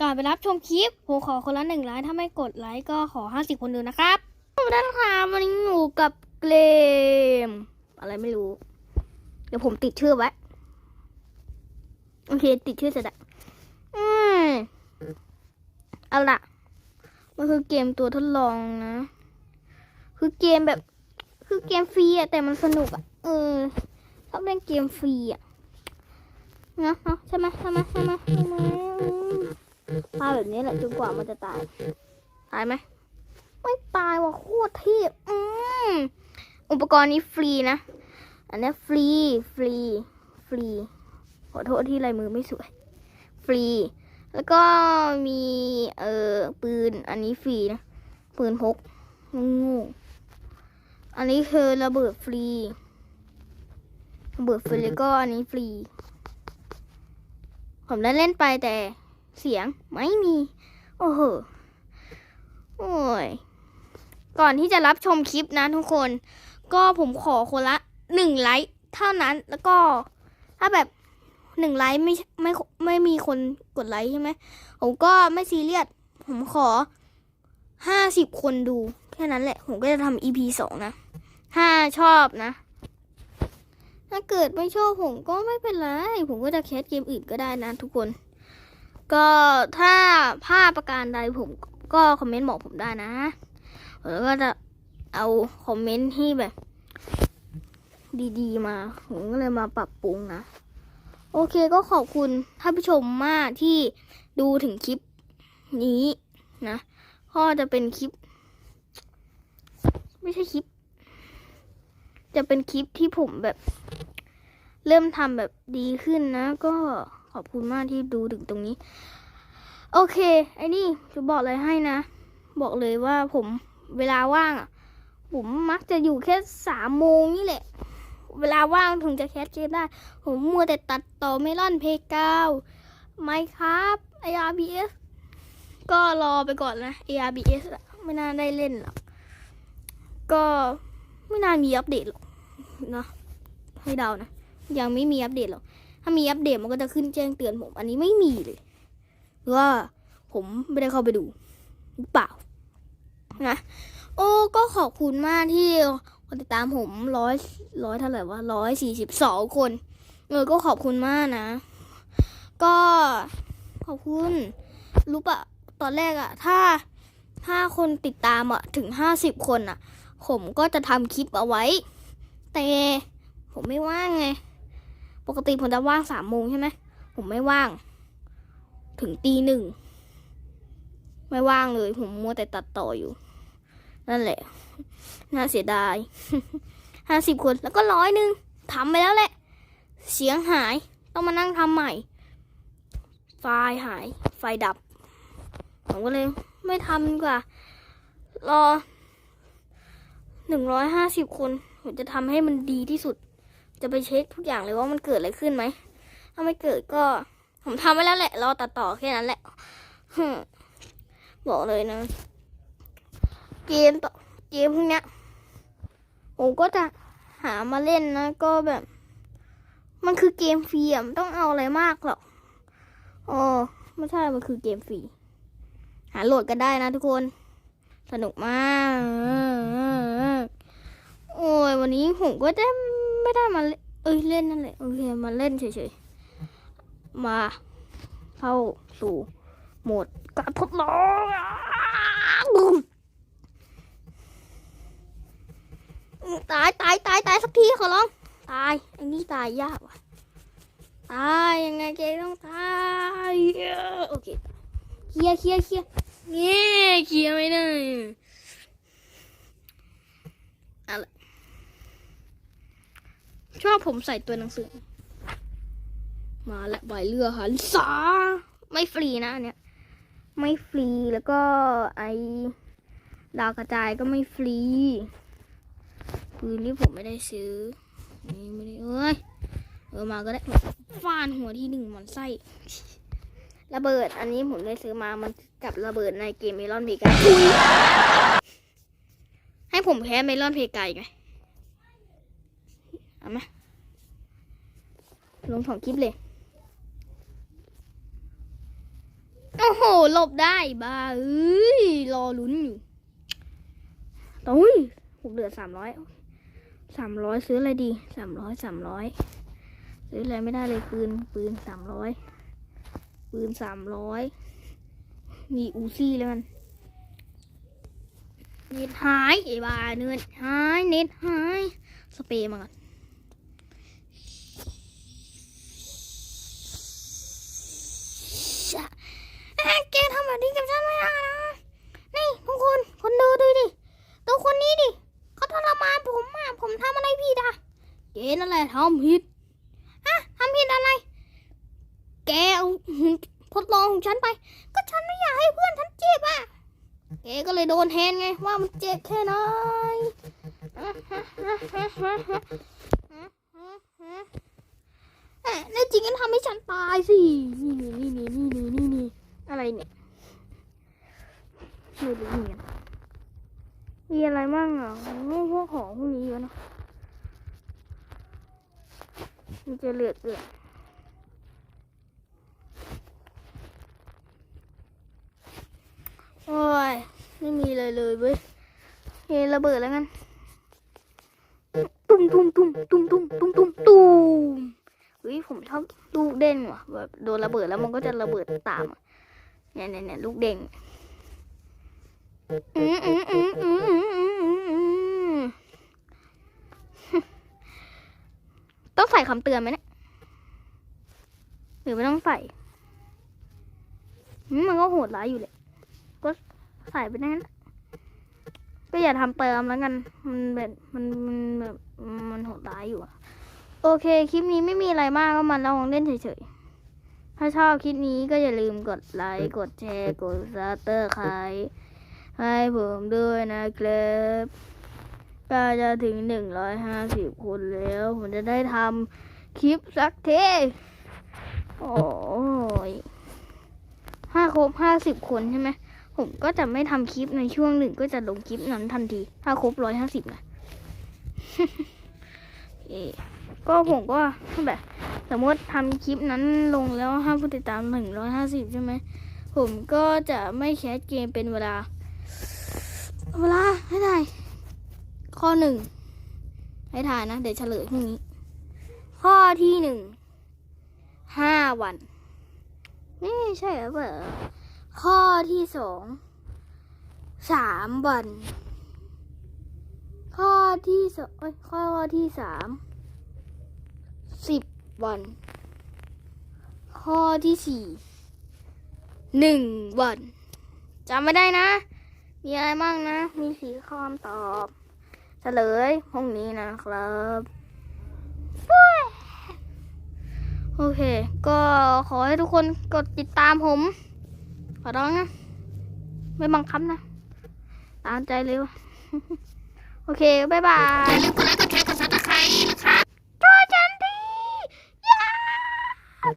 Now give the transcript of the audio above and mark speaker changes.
Speaker 1: ก่อนไปรับชมคลิปผมขอคนละหนึ่งไลค์ถ้าไม่กดไลค์ก็ขอห้าสิบคนดูนะครับด้านข้างวันนี้อยู่กับเกม อะไรไม่รู้ เดี๋ยวผมติดชื่อไว้ โอเค ติดชื่อเสร็จล้วอืมเอาละมันคือเกมตัวทดลองนะ คือเกมแบบ คือเกมฟรีอะแต่มันสนุกอะเออชอบเล่นเกมฟรีอะนะเนาะใช่ไหมใช่ไหมใช่ไหมใช่ไหม ตายแบบนี้แหละจนกว่ามันจะตาย ตายไหม ไม่ตายว่ะโคตรเทพอืมอุปกรณ์นี้ฟรีนะ อันนี้ฟรี ฟรี ฟรี ขอโทษที่ลายมือไม่สวย ฟรี แล้วก็มีเอ่อปืน อันนี้ฟรีนะ ปืนพกงูอันนี้คือระเบิดฟรีระเบิดฟรีแล้วก็อันนี้ฟรี ผมได้เล่นไปแต่ เสียงไม่มี โอ้โห โอ้ย ก่อนที่จะรับชมคลิปนะทุกคน ก็ผมขอคนละหนึ่งไลค์เท่านั้น แล้วก็ถ้าแบบหนึ่งไลค์ไม่ไม่ไม่มีคนกดไลค์ใช่ไหมผมก็ไม่ซีเรียส ผมขอห้าสิบคนดู แค่นั้นแหละ ผมก็จะทำ EP สองนะ ถ้าชอบนะ ถ้าเกิดไม่ชอบผมก็ไม่เป็นไร ผมก็จะแคสเกมอื่นก็ได้นะทุกคน ก็ถ้าพลาดประการใดผมก็คอมเมนต์บอกผมได้นะแล้วก็จะเอาคอมเมนต์ที่แบบ ดีๆ มา ผมก็เลยมาปรับปรุงนะ โอเคก็ขอบคุณท่านผู้ชมมากที่ดูถึงคลิปนี้นะก็จะเป็นคลิป ไม่ใช่คลิป จะเป็นคลิปที่ผมแบบ เริ่มทำแบบดีขึ้นนะก็ อบคุณมากที่ดูถึงตรงนี้ โอเค ไอ้นี่จะบอกอะไรให้นะ บอกเลยว่าผมเวลาว่างอะผมมักจะอยู่แค่สามโมงนี่แหละ เวลาว่างถึงจะแคสเกมได้ ผมมัวแต่ตัดต่อเมลอนเพกาวไมครับ ARBS ก็รอไปก่อนนะ ARBS อะไม่น่าได้เล่นหรอกก็ไม่น่ามีอัปเดตหรอกเนาะให้เดานะ ยังไม่มีอัปเดตหรอก ถ้ามีอัปเดตมันก็จะขึ้นแจ้งเตือนผม อันนี้ไม่มีเลยว่าผมไม่ได้เข้าไปดูหรือเปล่า นะ โอ้ก็ขอบคุณมากที่คนติดตามผมร้อยร้อยเท่าไหร่วะร้อยสี่สิบสองคน เออ ก็ขอบคุณมากนะ ก็ขอบคุณ รู้ปะตอนแรกอะถ้าถ้าคนติดตามอะถึงห้าสิบคนอะผมก็จะทำคลิปเอาไว้ แต่ผมไม่ว่างไง ปกติผมจะว่างสามโมงใช่ไหมผมไม่ว่าง ถึงตีหนึ่ง ไม่ว่างเลย ผมมัวแต่ตัดต่ออยู่ นั่นแหละ น่าเสียดายห้าสิบคนแล้วก็ร้อยหนึ่งทำไปแล้วแหละ เสียงหายต้องมานั่งทำใหม่ ไฟล์หาย ไฟดับ ผมก็เลย ไม่ทำดีกว่า รอหนึ่งร้อยห้าสิบคน ผมจะทำให้มันดีที่สุด จะไปเช็คทุกอย่างเลยว่ามันเกิดอะไรขึ้นไหม ถ้าไม่เกิดก็ ผมทำไว้แล้วแหละ รอตัดต่อแค่นั้นแหละบอกเลยนะ เกมต่อเกมพวกเนี้ยผมก็จะหามาเล่นนะ ก็แบบ มันคือเกมฟรีอะมันต้องเอาอะไรมากหรอกอ๋อไม่ใช่ มันคือเกมฟรี หาโหลดกันได้นะทุกคน สนุกมาก โอ้ย วันนี้ผมก็ได้ ไม่ได้มาเล่นเอ้ยเล่นนั่นแหละโอเคมาเล่นเฉยๆมาเข้าสู่โหมดการทดลองตายตายตายตายสักทีขอร้องตายอันนี้ตายยากว่ะตายยังไงเจ๊ต้องตายโอเคเคลียร์เคลียร์เคลียร์เงี้ยเคลียร์ไม่ได้อะไร ชอบผมใส่ตัวหนังสือ มาและใบเรือหาลิสาไม่ฟรีนะอันเนี้ย ไม่ฟรีแล้วก็ไอดาวกระจายก็ไม่ฟรีปืนนี่ผมไม่ได้ซื้อนี่ไม่ได้เอ้ยเออมาก็ได้ฟาดหัวที่หนึ่งมันไส้ระเบิดอันนี้ผมได้ซื้อมามันกับระเบิดในเกมเมลอนเพกาให้ผมแพ้เมลอนเพกาอีกไง เอามา ลงสองคลิปเลย โอ้โหหลบได้บ้าเอ้ยรอลุ้นอยู่โอ้ยผมเหลือสามร้อยสามร้อยซื้ออะไรดีสามร้อยสามร้อยซื้ออะไรไม่ได้เลยปืนปืนสามร้อยปืนสามร้อยมีอูซี่แล้วกันเน็ตหายไอ้บ้าเน็ตหายเน็ตหายสเปรย์มาก่อน เอ๊ะแกทำแบบนี้กับฉันไม่ได้นะ นี่ทุกคน คนดูดูดิ ตัวคนนี้ดิ เขาทรมานผมอะ ผมทำอะไรผิดอะแกนั่นแหละทำผิดฮะทำผิดอะไร แกเอาทดลองของฉันไป ก็ฉันไม่อยากให้เพื่อนฉันเจ็บอะแกก็เลยโดนแทนไง ว่ามันเจ็บแค่ไหนเอ๊ะแน่จริงก็ทำให้ฉันตายสิ นี่นี่นี่นี่ อะไรเนี่ยไม่รู้เหมือนกันมีอะไรมั่งอะโอ้พวกของพวกนี้เยอะเนะมันจะเหลือเกินโอ้ย ไม่มีเลยเลยเว้ยเฮระเบิดแล้วกันตุ้มตุ้มตุ้มตุ้มตุ้มตุ้มตุ้มตุ้มเฮ้ยผมชอบลูกเด้งว่ะแบบโดนระเบิดแล้วมันก็จะระเบิดตามอะ เนี่ยเนี่ยลูกเด้งต้องใส่คำเตือนไหมเนี่ย หรือไม่ต้องใส่มันก็โหดร้ายอยู่เลย ก็ใส่ไปนั้นก็อย่าทำเติมแล้วกัน มันแบบมันมันแบบมันโหดร้ายอยู่อะโอเค คลิปนี้ไม่มีอะไรมากก็มาลองเล่นเฉยๆ ถ้าชอบคลิปนี้ก็อย่าลืมกดไลค์ กดแชร์ กดซับสไครต์ให้ผมด้วยนะครับก็จะถึงหนึ่งร้อยห้าสิบคนแล้ว ผมจะได้ทำคลิปสักเทโอ้ยห้าครบห้าสิบคนใช่ไหม ผมก็จะไม่ทำคลิปในช่วงหนึ่งก็จะลงคลิปนั้นทันที ถ้าครบร้อยห้าสิบนะเอ่ก็ผมก็แบบ สมมติทำคลิปนั้นลงแล้วห้าผู้ติดตามถึงร้อยห้าสิบใช่ไหม ผมก็จะไม่แคสเกมเป็นเวลา เวลาให้ได้ ข้อหนึ่งให้ถ่ายนะ เดี๋ยวเฉลยพรุ่งนี้ ข้อที่หนึ่งห้าวัน นี่ใช่หรือเปล่าข้อที่สองสามวัน ข้อที่สองเอ้ยข้อที่สาม วัน ข้อที่สี่หนึ่งวันจำไม่ได้นะ มีอะไรบ้างนะ มีสีคำตอบเฉลยพรุ่งนี้นะครับโอเค ก็ขอให้ทุกคนกดติดตามผม ขอร้องนะ ไม่บังคับนะ ตามใจเร็ว โอเค บ๊ายบาย